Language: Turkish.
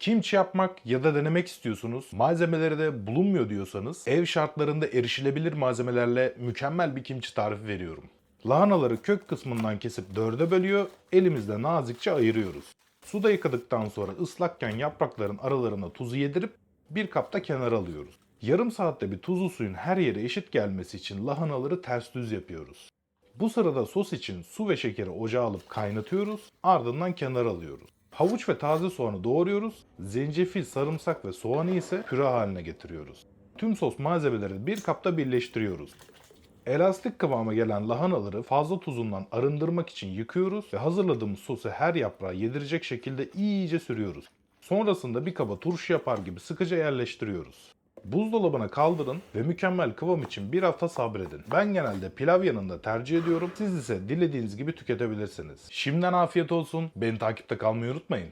Kimçi yapmak ya da denemek istiyorsunuz, malzemeleri de bulunmuyor diyorsanız ev şartlarında erişilebilir malzemelerle mükemmel bir kimçi tarifi veriyorum. Lahanaları kök kısmından kesip dörde bölüyor, elimizde nazikçe ayırıyoruz. Suda yıkadıktan sonra ıslakken yaprakların aralarına tuzu yedirip bir kapta kenara alıyoruz. Yarım saatte bir tuzlu suyun her yere eşit gelmesi için lahanaları ters düz yapıyoruz. Bu sırada sos için su ve şekeri ocağa alıp kaynatıyoruz, ardından kenara alıyoruz. Havuç ve taze soğanı doğruyoruz, zencefil, sarımsak ve soğanı ise püre haline getiriyoruz. Tüm sos malzemeleri bir kapta birleştiriyoruz. Elastik kıvama gelen lahanaları fazla tuzundan arındırmak için yıkıyoruz ve hazırladığımız sosu her yaprağa yedirecek şekilde iyice sürüyoruz. Sonrasında bir kaba turşu yapar gibi sıkıca yerleştiriyoruz. Buzdolabına kaldırın ve mükemmel kıvam için bir hafta sabredin. Ben genelde pilav yanında tercih ediyorum. Siz ise dilediğiniz gibi tüketebilirsiniz. Şimdiden afiyet olsun. Beni takipte kalmayı unutmayın.